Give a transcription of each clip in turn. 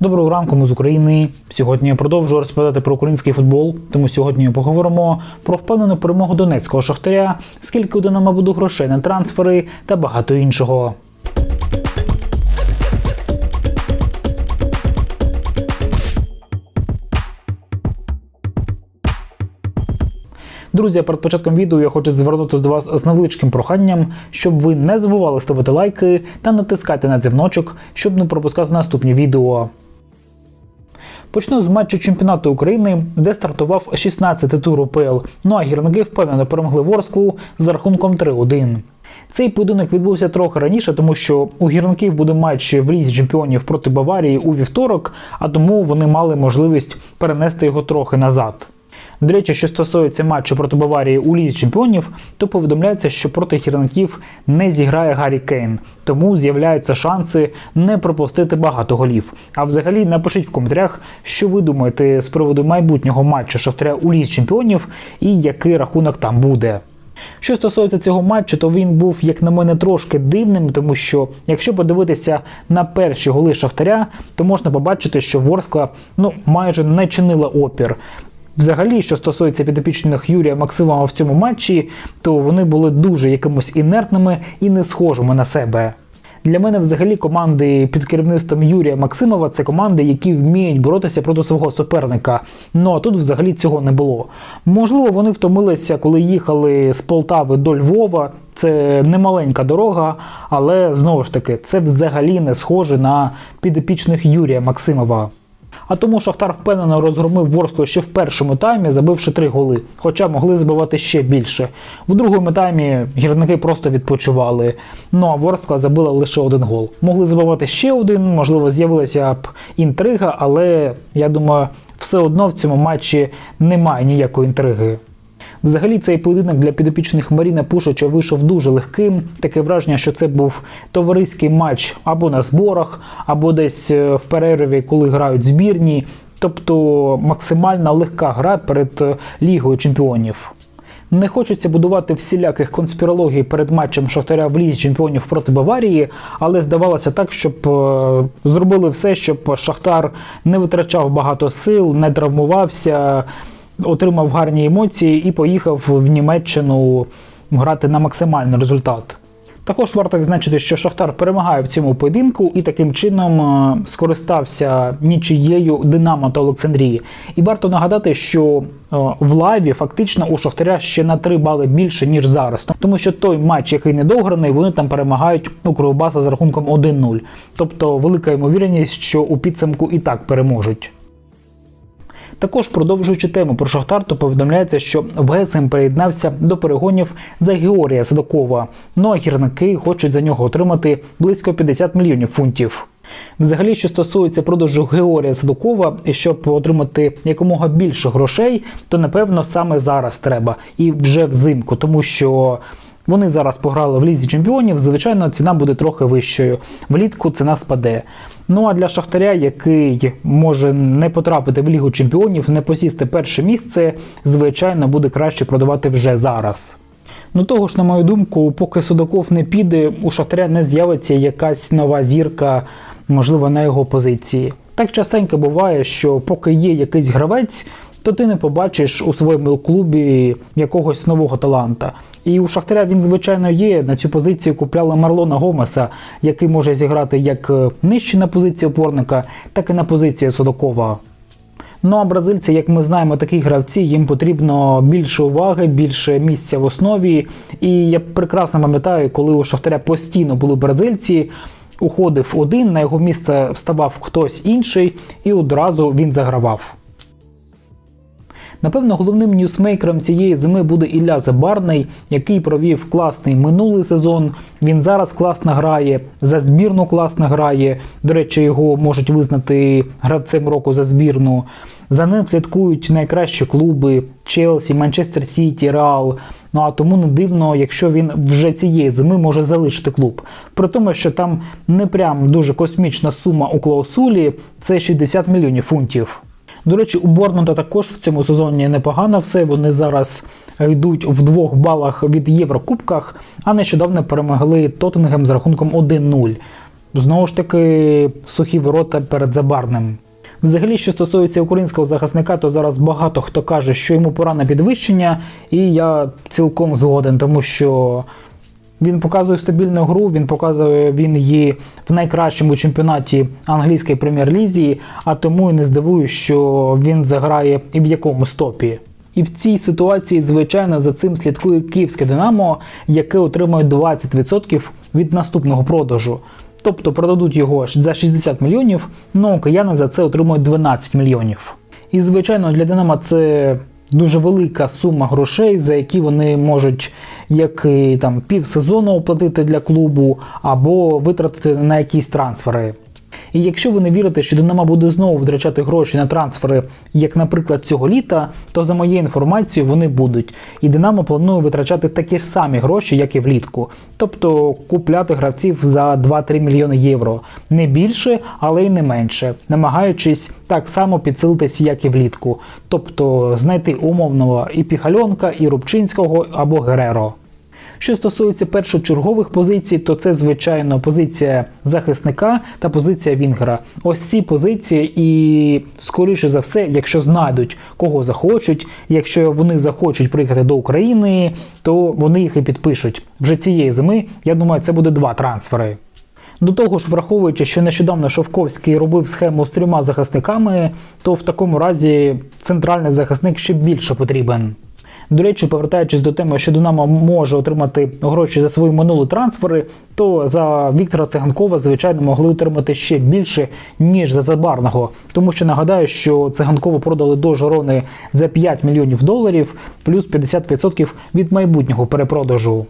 Доброго ранку, ми з України. Сьогодні я продовжую розповідати про український футбол. Тому сьогодні поговоримо про впевнену перемогу донецького шахтаря, скільки у Динамо буде грошей на трансфери та багато іншого. Друзі, перед початком відео я хочу звернутися до вас з невеличким проханням, щоб ви не забували ставити лайки та натискати на дзвіночок, щоб не пропускати наступні відео. Почну з матчу чемпіонату України, де стартував 16-й тур УПЛ. Ну а гірники впевнено перемогли Ворсклу з рахунком 3-1. Цей поєдинок відбувся трохи раніше, тому що у гірників буде матч в лізі чемпіонів проти Баварії у вівторок, а тому вони мали можливість перенести його трохи назад. До речі, що стосується матчу проти Баварії у лізі чемпіонів, то повідомляється, що проти гірників не зіграє Гаррі Кейн, тому з'являються шанси не пропустити багато голів. А взагалі напишіть в коментарях, що ви думаєте з приводу майбутнього матчу Шахтаря у лізі чемпіонів і який рахунок там буде. Що стосується цього матчу, то він був, як на мене, трошки дивним, тому що якщо подивитися на перші голи Шахтаря, то можна побачити, що Ворскла ну майже не чинила опір. Взагалі, що стосується підопічних Юрія Максимова в цьому матчі, то вони були дуже якимось інертними і не схожими на себе. Для мене, взагалі, команди під керівництвом Юрія Максимова це команди, які вміють боротися проти свого суперника. Ну а тут взагалі цього не було. Можливо, вони втомилися, коли їхали з Полтави до Львова. Це немаленька дорога, але знову ж таки, це взагалі не схоже на підопічних Юрія Максимова. А тому Шахтар впевнено розгромив Ворсклу ще в першому таймі, забивши три голи, хоча могли забивати ще більше. В другому таймі гірники просто відпочивали. Ну а Ворскла забила лише один гол. Могли забивати ще один, можливо, з'явилася б інтрига, але я думаю, все одно в цьому матчі немає ніякої інтриги. Взагалі, цей поєдинок для підопічних Маріна Пушича вийшов дуже легким. Таке враження, що це був товариський матч або на зборах, або десь е, в перерві, коли грають збірні. Тобто максимально легка гра перед е, Лігою чемпіонів. Не хочеться будувати всіляких конспірологій перед матчем Шахтаря в лізі чемпіонів проти Баварії, але здавалося так, щоб е, зробили все, щоб Шахтар не витрачав багато сил, не травмувався, отримав гарні емоції і поїхав в Німеччину грати на максимальний результат. Також варто відзначити, що Шахтар перемагає в цьому поєдинку і таким чином е, скористався нічиєю Динамо та Олександрії. І варто нагадати, що е, в лайві фактично у Шахтаря ще на 3 бали більше, ніж зараз. Тому що той матч, який недограний, вони там перемагають у Кривбаса з рахунком 1-0. Тобто велика ймовірність, що у підсумку і так переможуть. Також продовжуючи тему про Шахтар, то повідомляється, що ВСМ приєднався до перегонів за Георгія Садокова. Ну а гірники хочуть за нього отримати близько 50 мільйонів фунтів. Взагалі, що стосується продажу Георгія Садокова, і щоб отримати якомога більше грошей, то напевно саме зараз треба і вже взимку, тому що. Вони зараз пограли в лізі чемпіонів. Звичайно, ціна буде трохи вищою. Влітку ціна спаде. Ну а для Шахтаря, який може не потрапити в Лігу чемпіонів, не посісти перше місце, звичайно, буде краще продавати вже зараз. Ну того ж, на мою думку, поки Судаков не піде, у Шахтаря не з'явиться якась нова зірка, можливо, на його позиції. Так частенько буває, що поки є якийсь гравець, то ти не побачиш у своєму клубі якогось нового таланта. І у Шахтаря він, звичайно, є. На цю позицію купляли Марлона Гомеса, який може зіграти як нижче на позиції опорника, так і на позиції Судакова. Ну а бразильці, як ми знаємо, такі гравці, їм потрібно більше уваги, більше місця в основі. І я прекрасно пам'ятаю, коли у Шахтаря постійно були бразильці. Уходив один, на його місце вставав хтось інший, і одразу він загравав. Напевно, головним ньюсмейкером цієї зими буде Ілля Забарний, який провів класний минулий сезон. Він зараз класно грає, за збірну класно грає. До речі, його можуть визнати гравцем року за збірну. За ним слідкують найкращі клуби Челсі, Манчестер Сіті, Реал. Ну а тому не дивно, якщо він вже цієї зими може залишити клуб. При тому, що там не прям дуже космічна сума у клаусулі, це 60 мільйонів фунтів. До речі, у Борнмута також в цьому сезоні непогано все. Вони зараз йдуть в двох балах від Єврокубках, а нещодавно перемогли Тоттенгем з рахунком 1-0. знову ж таки сухі ворота перед забарним. Взагалі, що стосується українського захисника, то зараз багато хто каже, що йому пора на підвищення, і я цілком згоден, тому що він показує стабільну гру, він показує він її в найкращому чемпіонаті англійської прем'єр-лізі, а тому і не здивую, що він заграє і в якомусь топі. І в цій ситуації, звичайно, за цим слідкує київське Динамо, яке отримує 20% від наступного продажу. Тобто продадуть його за 60 мільйонів, ну кияни за це отримують 12 мільйонів. І звичайно, для Динамо це дуже велика сума грошей, за які вони можуть як і, там півсезону оплатити для клубу, або витратити на якісь трансфери. І якщо ви не вірите, що Динамо буде знову витрачати гроші на трансфери, як, наприклад, цього літа, то за моєю інформацією вони будуть. І Динамо планує витрачати такі ж самі гроші, як і влітку. Тобто купляти гравців за 2-3 мільйони євро. Не більше, але й не менше, намагаючись так само підсилитися, як і влітку. Тобто знайти умовного і Піхальонка, і Рубчинського або Гереро. Що стосується першочергових позицій, то це звичайно позиція захисника та позиція Вінгера. Ось ці позиції, і скоріше за все, якщо знайдуть кого захочуть, якщо вони захочуть приїхати до України, то вони їх і підпишуть. Вже цієї зими, я думаю, це буде два трансфери. До того ж, враховуючи, що нещодавно Шовковський робив схему з трьома захисниками, то в такому разі центральний захисник ще більше потрібен. До речі, повертаючись до теми, що Динамо може отримати гроші за свої минулі трансфери, то за Віктора Циганкова, звичайно, могли отримати ще більше, ніж за Забарного. Тому що нагадаю, що Циганкова продали до Жорони за 5 мільйонів доларів, плюс 50% від майбутнього перепродажу.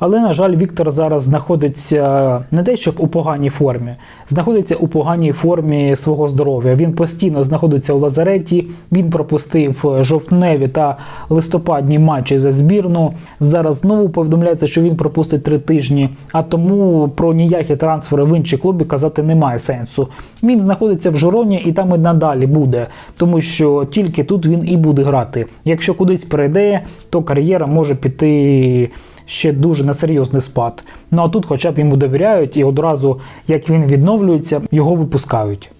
Але, на жаль, Віктор зараз знаходиться не те, щоб у поганій формі, знаходиться у поганій формі свого здоров'я. Він постійно знаходиться у лазареті. Він пропустив жовтневі та листопадні матчі за збірну. Зараз знову повідомляється, що він пропустить три тижні. А тому про ніякі трансфери в інші клуби казати немає сенсу. Він знаходиться в Жороні і там і надалі буде, тому що тільки тут він і буде грати. Якщо кудись перейде, то кар'єра може піти ще дуже на серйозний спад. Ну а тут, хоча б йому довіряють, і одразу, як він відновлюється, його випускають.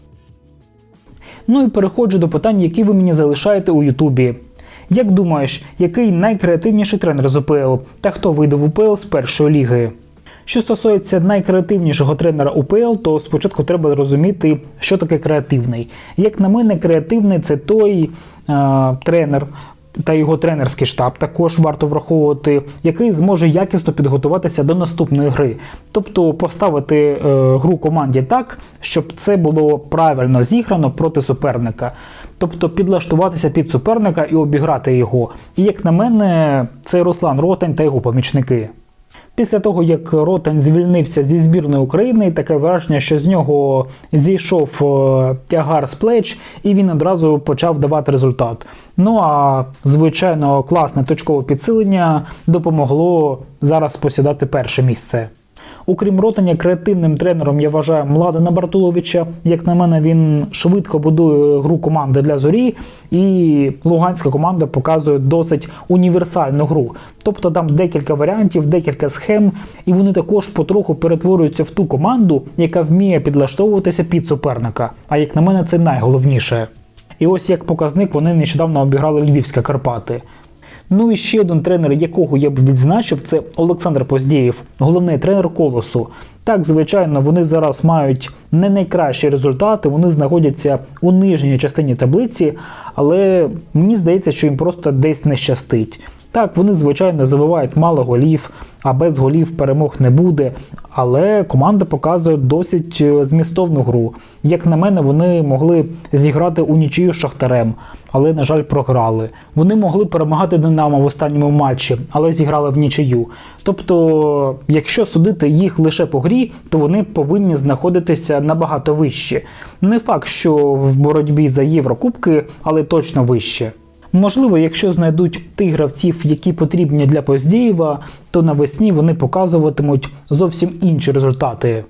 Ну і переходжу до питань, які ви мені залишаєте у Ютубі. Як думаєш, який найкреативніший тренер з УПЛ та хто вийде в УПЛ з першої ліги? Що стосується найкреативнішого тренера УПЛ, то спочатку треба розуміти, що таке креативний. Як на мене, креативний це той е, тренер, та його тренерський штаб також варто враховувати, який зможе якісно підготуватися до наступної гри, тобто поставити е, гру команді так, щоб це було правильно зіграно проти суперника. Тобто підлаштуватися під суперника і обіграти його. І як на мене, це Руслан Ротань та його помічники. Після того, як Ротань звільнився зі збірної України, таке враження, що з нього зійшов е, тягар з плеч, і він одразу почав давати результат. Ну а звичайно, класне точкове підсилення допомогло зараз посідати перше місце. Окрім Ротаня, креативним тренером я вважаю Младена Бартуловича. Як на мене, він швидко будує гру команди для зорі, і луганська команда показує досить універсальну гру. Тобто там декілька варіантів, декілька схем, і вони також потроху перетворюються в ту команду, яка вміє підлаштовуватися під суперника. А як на мене, це найголовніше. І ось як показник вони нещодавно обіграли Львівська Карпати. Ну і ще один тренер, якого я б відзначив, це Олександр Поздєєв, головний тренер колосу. Так, звичайно, вони зараз мають не найкращі результати, вони знаходяться у нижній частині таблиці, але мені здається, що їм просто десь не щастить. Так, вони, звичайно, забивають мало голів, а без голів перемог не буде. Але команда показує досить е, змістовну гру. Як на мене, вони могли зіграти у нічию з Шахтарем, але, на жаль, програли. Вони могли перемагати Динамо в останньому матчі, але зіграли в нічию. Тобто, якщо судити їх лише по грі, то вони повинні знаходитися набагато вище. Не факт, що в боротьбі за Єврокубки, але точно вище. Можливо, якщо знайдуть тих гравців, які потрібні для Поздієва, то навесні вони показуватимуть зовсім інші результати.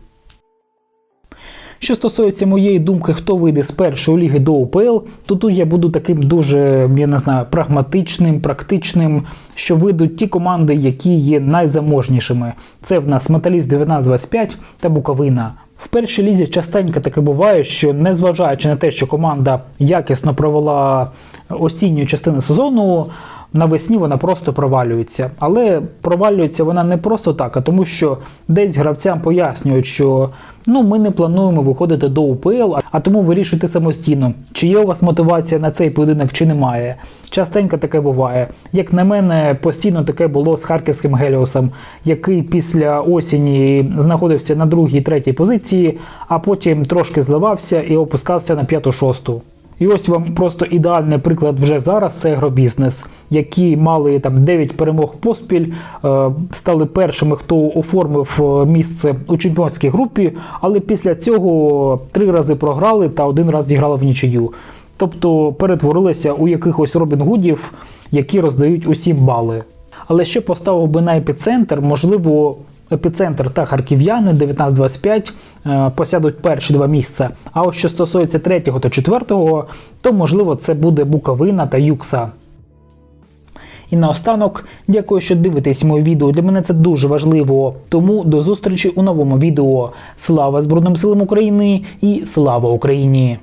Що стосується моєї думки, хто вийде з першої ліги до УПЛ, то тут я буду таким дуже, я не знаю, прагматичним, практичним, що вийдуть ті команди, які є найзаможнішими. Це в нас Металіст 1925 та Буковина. В першій лізі частенько таке буває, що незважаючи на те, що команда якісно провела осінню частину сезону, навесні вона просто провалюється. Але провалюється вона не просто так, а тому, що десь гравцям пояснюють, що ну ми не плануємо виходити до УПЛ, а тому вирішуйте самостійно, чи є у вас мотивація на цей поєдинок, чи немає. Частенько таке буває. Як на мене, постійно таке було з харківським Геліосом, який після осені знаходився на другій, третій позиції, а потім трошки зливався і опускався на п'яту-шосту. І ось вам просто ідеальний приклад вже зараз це агробізнес, які мали там 9 перемог поспіль, е, стали першими, хто оформив е, місце у чемпіонській групі, але після цього три рази програли та один раз зіграли в нічию. Тобто перетворилися у якихось Робін Гудів, які роздають усім бали. Але ще поставив би на епіцентр, можливо, епіцентр та харків'яни 19-25 е, посядуть перші два місця. А ось що стосується третього та четвертого, то можливо це буде Буковина та Юкса. І наостанок, дякую, що дивитесь моє відео. Для мене це дуже важливо. Тому до зустрічі у новому відео. Слава Збройним силам України і слава Україні!